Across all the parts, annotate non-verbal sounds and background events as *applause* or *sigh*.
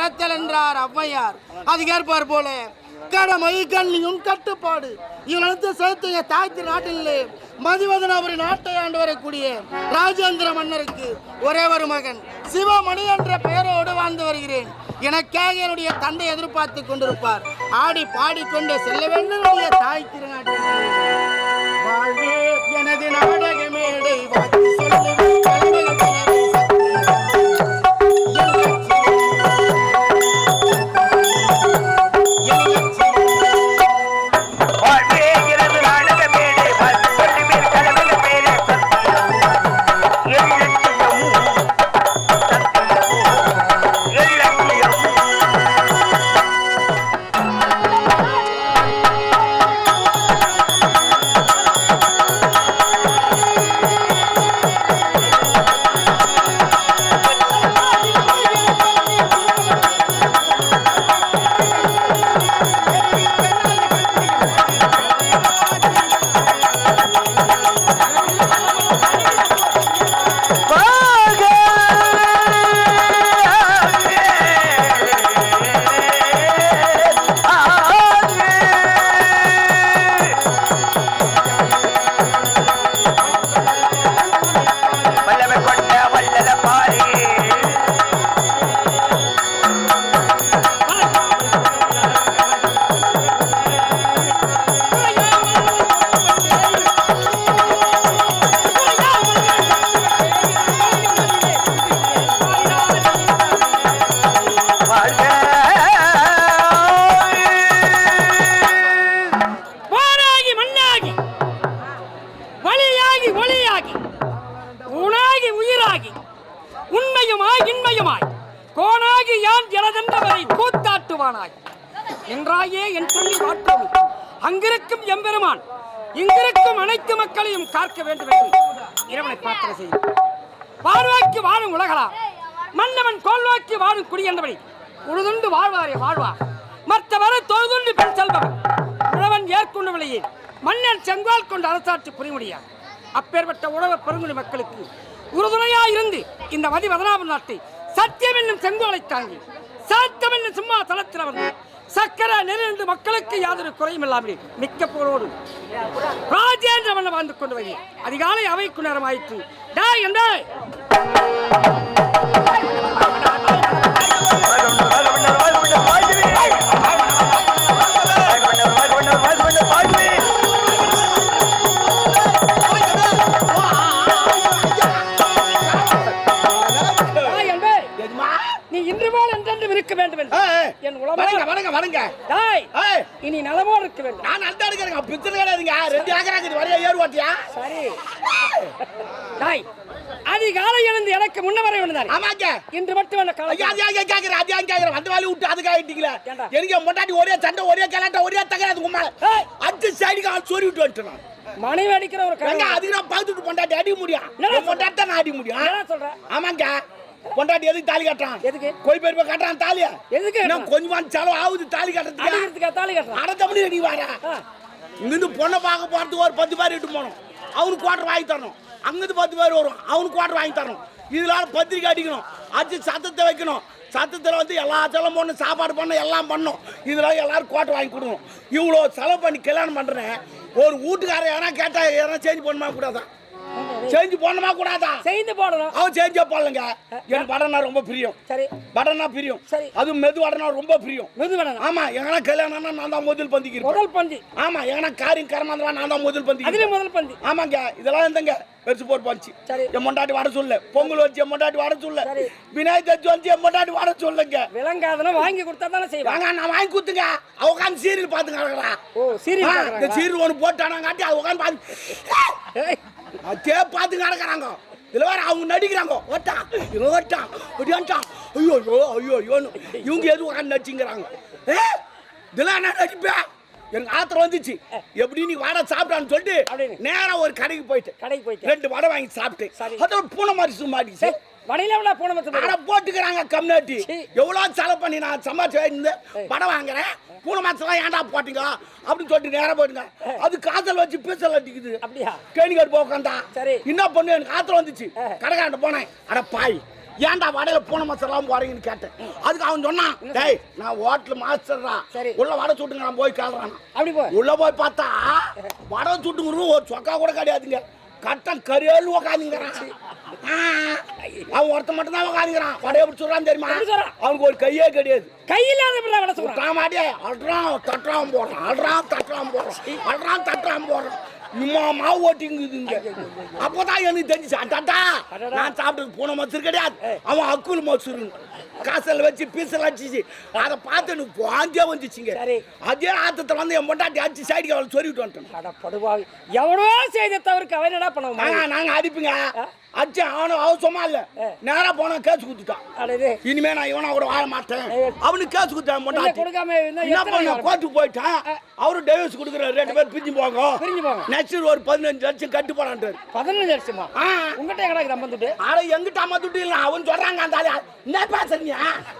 நீங்கி என்றார் ஔவையார். அது ஏற்பார் போல. கடமை கண்ணியும் கட்டுப்பாடு. இவனத்து செலுத்திய தாய்த்து நாட்டிலே மதிவதன ஒரு நாட்டை ஆண்டு வரக்கூடிய ராஜேந்திர மன்னருக்கு ஒரே ஒரு மகன். சிவமணி என்ற பெயரோடு வாழ்ந்து வருகிறேன். எனக்காக என்னுடைய தந்தை எதிர்பார்த்து கொண்டிருப்பார். ஆடி பாடிக்கொண்டே செல்ல வேண்டும் தாய் திருநாட்டில் எனது நாடகமே. அங்கிருக்கும் எம்பெருமான். இங்கிருக்கும் அனைத்து மக்களையும் காக்க வேண்டும் என்று இறைவனை பிரார்த்தனை செய்யும் வாழ்வாக்கி வாழும் உலகளா? மன்னவன் கோல்வாக்கி வாழும் குடி என்றபடி உழுதுண்டு வாழ்வாரே வாழ்வார் மற்றவரை தொழுதுண்டு பெண் செல்பவன். உழவன் ஏற்கொண்ட விலையில் மன்னன் செங்கால் கொண்டு அரசாற்று புரிமுடியார் அப்பேற்பட்ட உழவர் பெருங்குடி மக்களுக்கு உறுதுணையா இருந்து இந்த மதி வதனாபன் நாட்டை சத்தியம் என்னும் செங்கோலை தாங்கி சாத்தம் என்னும் சும்மா தளத்தில் அவர்கள் சக்கர நெறிந்து மக்களுக்கு யாதொரு குறையும் இல்லாமல் மிக்க போரோடு ராஜேந்திர மன்ன வாழ்ந்து கொண்டு வை அதிகாலை அவைக்கு நேரம் ஆயிற்று டேய் என் வணங்க வணங்க வணங்க டேய் ஏய், இனி நலமோடு இருக்க வேண்டும். நான் நல்லா இருக்கிறேங்க பித்தனை கிடையாதுங்க ரெண்டு ஏக்கராக்கு வரையா ஏறு ஓட்டியா சரி. டேய் அதிகாலை எழுந்து எனக்கு முன்ன வர வேண்டியதானே ஆமாங்க. இன்று மட்டும் என்ன ஐயா காலம் அது ஏன் கேக்குற அது ஏன் கேக்குற அந்த வேலையை விட்டு அதுக்கு ஆயிட்டீங்களே? எனக்கு என் முன்னாடி ஒரே சண்டை ஒரே கலாட்டம் ஒரே தகராது உமா ஏய். அஞ்சு சைடுக்கு ஆள் சொறி விட்டு வந்துட்டேன் நான். மனைவி அடிக்கிற ஒரு கதை. அதுக்கு நான் பார்த்துட்டு பொண்டாட்டி அடிக்க முடியும் பொண்டாட்டி நான் அடிக்க முடியும். என்ன சொல்ற? ஆமாங்க. பொண்டாட்டி எதுக்கு தாலி கட்டுறான்? எதுக்கு? கோய் பேர் போய் கட்டுறான் தாலிய. எதுக்கு இன்னும் கொஞ்சமா செலவு ஆகுது தாலி கட்டுறதுக்கு. தாலி கட்டுறான் அட தம்பி நீ வாரா. இங்கிருந்து பொண்ணை பார்க்க போறதுக்கு ஒரு பத்து பேர் இட்டு போகணும். அவனுக்கு குவாட்டர் வாங்கி தரணும். அங்கிருந்து பத்து பேர் வரும். அவனுக்கு குவாட்டர் வாங்கி தரணும். இதனால பத்திரிக்கை அடிக்கணும். அடிச்சு சத்தத்தை வைக்கணும். சத்தத்தில் வந்து எல்லா செலவு பண்ணணும் சாப்பாடு பண்ணணும் எல்லாம் பண்ணணும். இதெல்லாம் எல்லாரும் குவாட்டர் வாங்கி கொடுக்கணும். இவ்வளோ செலவு பண்ணி கல்யாணம் பண்ணுறேன் ஒரு வீட்டுக்காரன் எதனா கேட்டா எதனா சேஞ்ச் பண்ணுமா கூடாதா சேஞ்ச் பண்ணுமா கூடாதா? செய்து போடணும். அவன் சேஞ்சே போடலங்க. எனக்கு வடனா ரொம்ப பிரியம். சரி. வடனா பிரியம். சரி. அதுவும் மெது வடனா ரொம்ப பிரியம். மெது வேணும் ஆமா எங்கன்னா கல்யாணம்னா நான் தான் முதல் பந்திக்கு முதல் பந்தி. ஆமா எங்கன்னா காரியம் கரமாந்தவா நான் தான் முதல் பந்தி அதுல முதல் பந்தி. ஆமாங்க இதெல்லாம் இருந்தங்க பெருசு போட்டு போச்சு. சரி. என் மொண்டாட்டி வர சொல்ல. பொங்கல் வச்சு என் மொண்டாட்டி வர சொல்ல. விநாயகர் சதுர்த்தி வந்து என் மொண்டாட்டி வர சொல்லுங்க. விளங்காதன வாங்கி கொடுத்தா தானே செய்வாங்க வாங்க நான் வாங்கி கொடுத்துங்க. அவ உட்காந்து சீரியல் பார்த்துங்க. ஓ சீரியல் இந்த? சீரியல் ஒன்று போட்டானாங்காட்டி அது உட்காந்து பார்த்து அதே பார்த்து கிடக்குறாங்க இதுல வேற அவங்க நடிக்கிறாங்க. ஓட்டான் இவன் ஓட்டான் ஒடியான்ட்டான் ஐயோ ஐயோ ஐயோ ஐயோன்னு இவங்க எது உட்காந்து நடிச்சுங்கிறாங்க ஏ இதெல்லாம் என்ன நடிப்பேன் எனக்கு ஆத்திரம் வந்துச்சு. எப்படி நீ வடை சாப்பிட்டான்னு சொல்லிட்டு அப்படின்னு. நேரா ஒரு கடைக்கு போயிட்டு கடைக்கு போயிட்டு ரெண்டு வடை வாங்கி சாப்பிட்டு. அதோட பூனை மாதிரி சும்மாடிச்சு வடையில போன அட போட்டுக்கிறாங்க கம்யூனிட்டி. எவ்வளவு செலவு பண்ணி நான் சம்பாதிச்சு இருந்து வடை வாங்குறேன். பூனை மாசம்லாம் ஏன்டா போட்டீங்க? அப்படின்னு சொல்லிட்டு நேரா போயிடுங்க. அது காதல் வச்சு பீசல் அடிக்குது. அப்படியா? கேணிக்காடு போக உட்காந்தா சரி. என்ன பண்ணு எனக்கு ஆத்திரம் வந்துச்சு. கடைக்காண்ட போனேன். அட பாய் ஏன்டா வடையில பூனை மசாலாம் போறீங்கன்னு கேட்டேன். அதுக்கு அவன் சொன்னான் டேய் நான் ஹோட்டல் மாஸ்டர்டா சரி. உள்ள வடை சுட்டுங்க நான் போய் கேள்றான் அப்படி போ. உள்ள போய் பார்த்தா வடை சுட்டுங்கிறது ஒரு சொக்கா கூட கிடையாதுங்க. கட்டம் கரியல் உக்காந்துங்கிறான். அவன் ஒருத்த மட்டும் தான் உக்காந்துங்கிறான். வடையை எப்படி சொல்றான் தெரியுமா? அவனுக்கு ஒரு கையே கிடையாது. கையில வடை சொல்றான். விட்டாமாடியே அல்றான் தட்டுறான் போடுறான். அல்றான் தட்டுறான் போடுறான். அல்றான் தட்டுறான் போடுறான். இம்மா மாவு ஓட்டிங்குதுங்க அப்போதான் எனக்கு தெரிஞ்சு அட்டாட்டா அடடா. நான் சாப்பிட்டது பூனை மசூர் கிடையாது. அவன் அக்குள் மசூர் காசில் வச்சு பீசல் அடிச்சிச்சு. அதை பார்த்து எனக்கு வாந்தியா வந்துச்சுங்க. அதே ஆத்தத்தில் வந்து என் பொண்டாட்டி அடிச்சு சைடுக்கு அவளை சொல்லிட்டு வந்துட்டேன். எவ்வளோ செய்த தவிர்க்க அவன் என்னடா பண்ணுவான்? நாங்க நாங்க அடிப்புங்க அடிச்சு அவனும் அவசரமா இல்ல. நேரா போனா கேஸ் குத்துட்டான் இனிமே நான் இவனை கூட வாழ மாட்டேன். அவனுக்கு கேஸ் இருந்தா என்ன பண்ண கோர்ட்டுக்கு போயிட்டான் அவரு டைவர்ஸ் கொடுக்குறாரு ரெண்டு பேர் பிரிஞ்சு போங்க. நெக்ஸ்ட் ஒரு பதினஞ்சு லட்சம் கட்டு போடான்ட்டாரு பதினஞ்சு லட்சமா? உங்ககிட்ட எங்கடா தம்பந்துட்டு ஆனா எங்கிட்ட அம்மா துட்டு இல்ல. அவன் சொல்றாங்க அந்த என்ன பேசுறீங்க?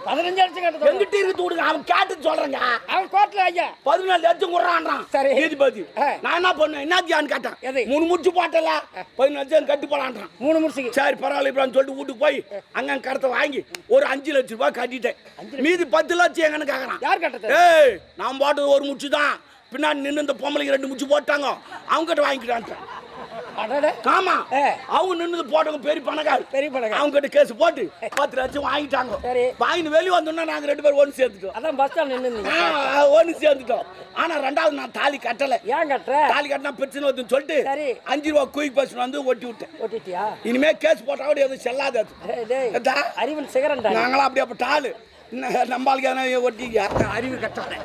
பதினஞ்சு லட்சம் கட்டு எங்கிட்ட இருக்கு விடுங்க. அவன் கேட்டு சொல்றேங்க. அவன் கோர்ட்ல ஐயா. பதினாலு லட்சம் கொடுறான்றான். சரி. நீதிபதி. நான் என்ன பண்ணேன்? என்னத்தியான்னு கேட்டேன்? மூணு முடிச்சு போட்டல. பதினாலு லட்சம் கட்டு போடான்றான் மூணு முடிச்சுக்கு சரி பரவாயில்ல இப்படின்னு சொல்லிட்டு வீட்டுக்கு போய் அங்க கடத்தை வாங்கி ஒரு அஞ்சு லட்சம் ரூபாய் கட்டிட்டேன். மீதி பத்து லட்சம் எங்கன்னு கேக்குறான். யார் கட்டது ஏய் நான் போட்டது ஒரு முச்சு தான். பின்னாடி நின்று இந்த பொம்பளைக்கு ரெண்டு முச்சு போட்டாங்க. அவங்க கிட்ட வாங்கிக்கிறான்ட்டேன் அடடே ஆமா. அவங்க நின்று போட்டவங்க பெரிய பணக்காரு. பெரிய பணக்காரர். அவங்க கிட்ட கேஸ் போட்டு பத்து லட்சம் வாங்கிட்டாங்க. சரி. வாங்கிட்டு வெளியே வந்தோம்னா நாங்க ரெண்டு பேரும் ஒன்று சேர்த்துட்டோம் அதான் பஸ் ஸ்டாண்ட் நின்று ஒன்று சேர்ந்துட்டோம். ஆனா ரெண்டாவது நான் தாலி கட்டல. ஏன் கட்டுற? தாலி கட்டினா பிரச்சனை வருதுன்னு சொல்லிட்டு சரி. அஞ்சு ரூபா குயிக் பஸ் வந்து ஒட்டி விட்டேன். ஓட்டிட்டியா இனிமே கேஸ் போட்டா கூட எதுவும் செல்லாது? அறிவன் சிகரண்டா நாங்களாம் அப்படியே அப்ப என்ன நம்பாளுக்கு எதனா ஒட்டிக்க அறிவு கட்டல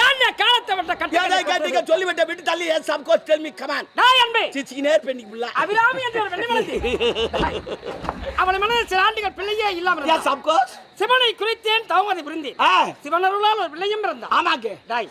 ஏன் காலத்தை விட்ட ஏதா கட்ட கேட்டீங்க? சொல்லி விட்ட விட்டு தள்ளி yes of course tell me come on நான் அன்பே. சிச்சிக்கு நேர் பெண்ணிக்கு புள்ள அபிராமி என்ற ஒரு *laughs* அவளை மனதில் சில ஆண்டுகள் பிள்ளையே இல்லாமல் எஸ் ஆஃப் கோர்ஸ் சிவனை குறித்தேன் தவமதை புரிந்தேன் ஆ, சிவனருளால் ஒரு பிள்ளையும் பிறந்தான். ஆமாக்கு. டாய்.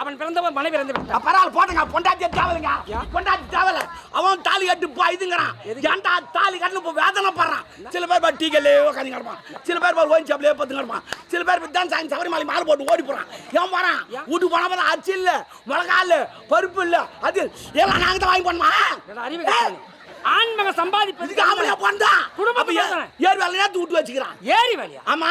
அவன் பிறந்தவன் மனைவி இறந்து விட்டான். பரவாயில்ல போட்டுங்க. பொண்டாட்டி தேவலைங்க பொண்டாட்டி தேவல அவன் தாலி கட்டு போ இதுங்கிறான். ஏன்டா தாலி கட்டு இப்போ வேதனை படுறான் சில பேர் பாரு டீக்கல்லே உட்காந்து கிடப்பான் சில பேர் பாரு ஓயின் சாப்பிலே பத்து கிடப்பான் சில பேர் தான் சாயங்க சபரிமலை மாலை போட்டு ஓடி போறான். ஏன் போறான்? வீட்டுக்கு போனா பார்த்தா அரிசி இல்ல மிளகா இல்ல பருப்பு இல்ல. அது எல்லாம் நாங்க தான் வாங்கி பண்ணுமா அறிவு. ஆண்மக சம்பாதிப்பதுக்கு ஆம்பளையா போண்டா குடும்பத்துல அப்ப ஏ- தானே. ஏறு வேலை நேரத்து விட்டு வச்சுக்கிறான்? ஏறி வேலையா ஆமா.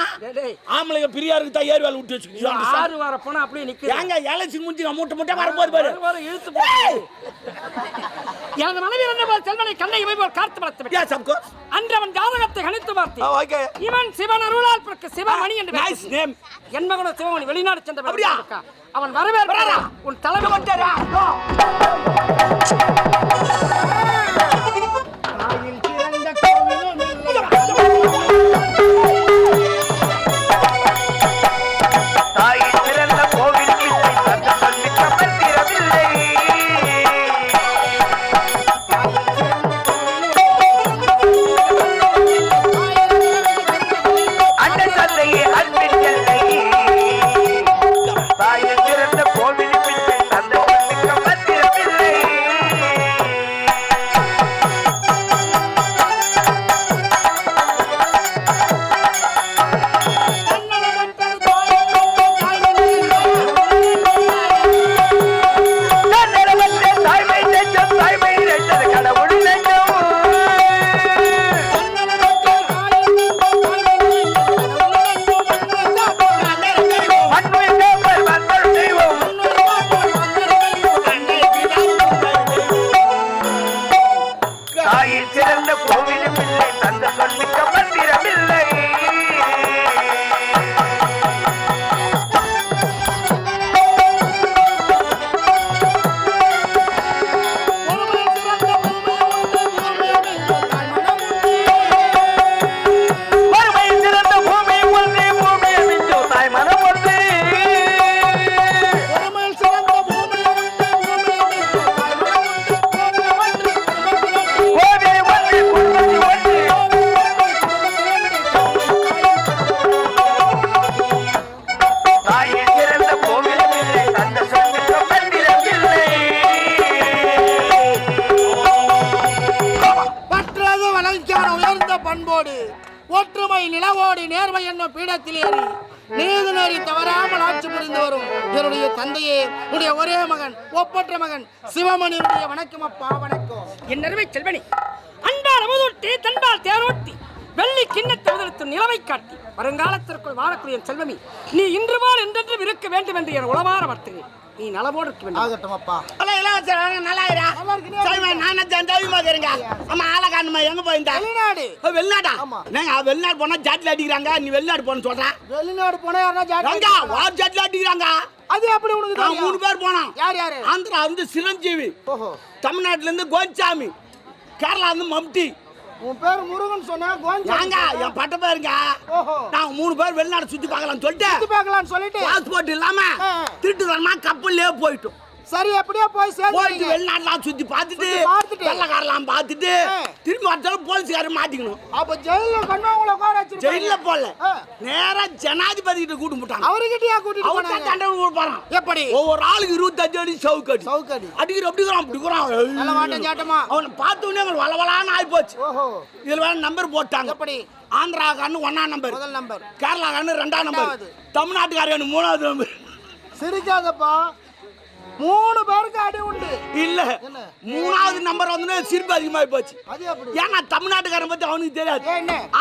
ஆம்பளைங்க பிரியாருக்கு தான் ஏறு வேலை விட்டு இது வச்சுக்கிறான் ஆறு வார போனா அப்படியே நிக்குது. ஏங்க ஏலச்சி முடிஞ்சு மூட்டை மூட்டை வரும்போது பாரு. இழுத்து எனது மனைவி இருந்த போது செல்வனை கண்ணை இவை போல் காத்து விட்டான். ஏன் சப்கோ அன்று அவன் ஜாதகத்தை கணித்து பார்த்தேன் ஓகே. இவன் சிவன் அருளால் பிறக்க சிவமணி என்று நைஸ். நேம் என் மகனும் சிவமணி வெளிநாடு சென்ற. அவன் வரவேற்கிறாரா உன் தலைமை தாயில் என் அருமை செல்வனி அன்பால் அமுதூட்டி தன்பால் தேரோட்டி வெள்ளி கிண்ணத்தை முதலத்து நிலவை காட்டி வருங்காலத்திற்குள் வாழக்கூடிய என் செல்வமி நீ இன்று போல் என்றென்றும் இருக்க வேண்டும் என்று என் உளமாற வர்த்தேன் நீ நலமோடு இருக்க வேண்டும். ஆகட்டும் அப்பா. நல்லா இரா சரிம்மா நான் இருங்க ஆமா எங்க போயிருந்தா? வெளிநாடு. வெளிநாடா. நாங்க வெளிநாடு போனா ஜாட்டில் அடிக்கிறாங்க நீ வெளிநாடு போன சொல்றேன் வெளிநாடு போனா வா ஜாட்டில் அடிக்கிறாங்க? அது எப்படி உனக்கு நான் மூணு? பேர் போனோம். யார் யாரு? ஆந்திரா வந்து சிரஞ்சீவி. ஓஹோ. தமிழ்நாட்டுல இருந்து கோச்சாமி. கேரளா இருந்து மம்டி. உன் பேர் முருகன் சொன்னா கோஞ்சா ஏங்க என் பட்ட பேருங்க. ஓஹோ. நாங்க மூணு பேர் வெளிநாடு சுத்தி பார்க்கலாம்னு சொல்லிட்டு சுத்தி பார்க்கலாம்னு சொல்லிட்டு? பாஸ்போர்ட் இல்லாம. திருட்டு தரமா கப்பல்லே போயிட்டோம். சரி எப்படியோ போய் சேர்ந்து வெளிநாட்டுலாம் சுத்தி பார்த்துட்டு பார்த்துட்டு. வெள்ளக்காரெல்லாம் பார்த்துட்டு. திரும்பி வரச்சாலும் போலீஸ்காரர் மாட்டிக்கணும். அப்ப ஜெயில கொண்டு உங்களை உட்கார வச்சிருப்பாங்க. ஜெயில போல. நேரா ஜனாதிபதி கிட்ட கூட்டு போட்டாங்க. அவர்கிட்டயா கூட்டிட்டு அவர் தான் தண்டனை கொடுப்பாராம் எப்படி? ஒவ்வொரு ஆளுக்கு இருபத்தஞ்சு அடி சவுக்கடி சவுக்கடி அடிக்கிற அப்படிக்கிறான் அப்படிக்கிறான் நல்ல மாட்டம் சாட்டமா அவனை பார்த்த உடனே எங்களுக்கு வளவலான்னு ஆகி போச்சு இதுல வேற நம்பர் போட்டாங்க. எப்படி? ஆந்திராக்காரனு ஒன்னா நம்பர் முதல் நம்பர் கேரளாக்காரனு ரெண்டாம் நம்பர். தமிழ்நாட்டுக்காரனு மூணாவது நம்பர் சிரிக்காதப்பா. மூணு பேருக்கு அடி உண்டு. இல்ல? மூணாவது நம்பர் வந்து சிரிப்பு அதிகமாகி போச்சு. ஏன்னா தமிழ்நாட்டுக்காரன் பத்தி அவனுக்கு தெரியாது.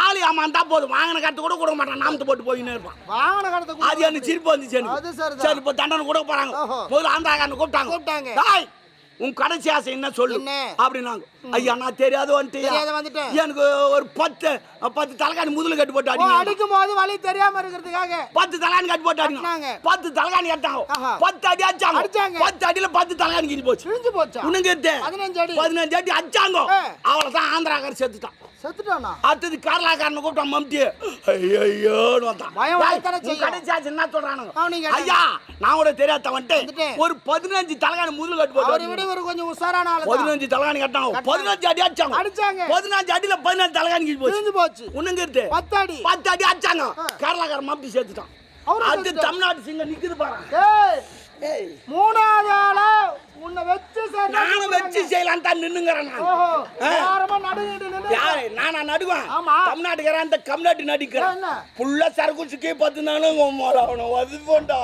ஆளு ஏமாந்தா போதும். வாங்கின கட்டு கூட கொடுக்க மாட்டான். நாமத்தை போட்டு போயின்னு இருப்பான். வாகன கடத்த அது எனக்கு சிரிப்பு வந்துச்சு. சரி இப்போ தண்டனை கொடுக்க போறாங்க. முதல்ல ஆந்திராக்காரன் கூப்பிட்டாங்க. கூப்பிட்டாங்க. உன் கடைசி ஆசை என்ன சொல்லு? அப்படின்னாங்க ஐயா நான் தெரியாது வந்துட்டு. எனக்கு ஒரு பத்து பத்து தலைகாணி முதுல கட்டு போட்டு அடிக்கும் போது வழி தெரியாம இருக்கிறதுக்காக பத்து தலைகாணி கட்டு போட்டு. பத்து தலைகாணி எடுத்தாங்க. பத்து அடி அடிச்சாங்க அடிச்சாங்க. பத்து அடியில பத்து தலைகாணி கிட்டி போச்சு கிழிஞ்சு போச்சா உனக்கு? பதினஞ்சு அடி. பதினஞ்சு அடி அடிச்சாங்க. அவ்வளவுதான் ஆந்திராக்காரர் செத்துட்டான் செத்துட்டானா அடுத்தது கேரளாக்காரனை கூப்பிட்டான் மம்டி ஐயோன்னு வந்தான். கடைசி ஆசை என்ன சொல்றானுங்க ஐயா நான் கூட தெரியாத வந்துட்டு. ஒரு பதினஞ்சு தலைகாணி முதுல கட்டு போட்டு இவர் கொஞ்சம் உஷாரான ஆளு தான். பதினஞ்சு தலைகாணி கட்டாங்க. பதினஞ்சு அடி அடிச்சாங்க. அடிச்சாங்க. பதினஞ்சு அடியில பதினஞ்சு தலைகாணி போச்சு. போச்சு. உன்னுங்கிறது பத்து அடி. பத்து அடி அடிச்சாங்க. கேரளாக்காரன் மாப்பிட்டு சேர்த்துட்டான். அது. தமிழ்நாட்டு சிங்கம் நிக்குது பாரு. மூணாவது ஆளா உன்னை வச்சு நானும் வச்சு செய்யலாம் தான் நின்னுங்கிறேன் யாரு? நானா நடுவேன். தமிழ்நாட்டுக்காரன் அந்த கம்நாட்டு நடிக்கிறேன்? புள்ள சரக்கு சுக்கி பார்த்துனாலும் அவனை அது போண்டா.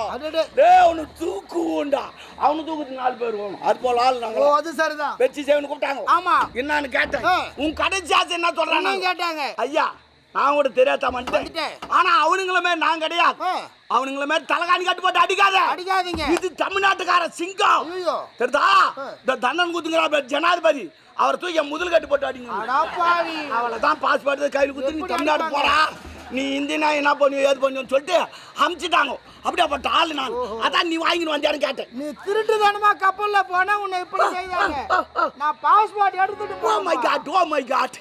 டேய் அவனு தூக்குவோண்டா அவனு தூக்குறதுக்கு நாலு பேர் வேணும். அது போல ஆள் நாங்க. அது சரிதான். வச்சு செய்வனு கூப்பிட்டாங்க. ஆமா. என்னன்னு கேட்டேன். உன் கடைசி ஆசை என்ன என்ன சொல்றாங்க கேட்டாங்க. ஐயா நான் கூட தெரியாத வந்துட்டேன். ஆனா அவனுங்களுமே நான் கிடையாது. ஆ, அவனுங்களுமே தலைகாணி கட்டு போட்டு அடிக்காத. அடிக்காதீங்க. இது தமிழ்நாட்டுக்கார சிங்கம். ஐயோ. தெரியுதா? இந்த தண்டன் குத்துங்கிற ஜனாதிபதி. அவர் தூக்கி முதல் கட்டு போட்டு அடிங்க. அவளை தான் பாஸ்போர்ட் கையில் குத்து நீ தமிழ்நாடு? போறா? நீ இந்தியா என்ன பண்ணி ஏது பண்ணுன்னு சொல்லிட்டு அமிச்சிட்டாங்க. அப்படியாப்பட்ட ஆளு நான். அதான் நீ வாங்கிட்டு வந்தியான்னு கேட்டேன். நீ திருட்டு தானமா கப்பல்ல போனா உன்னை இப்படி செய்தாங்க நான் பாஸ்போர்ட் எடுத்துட்டு oh my God oh my God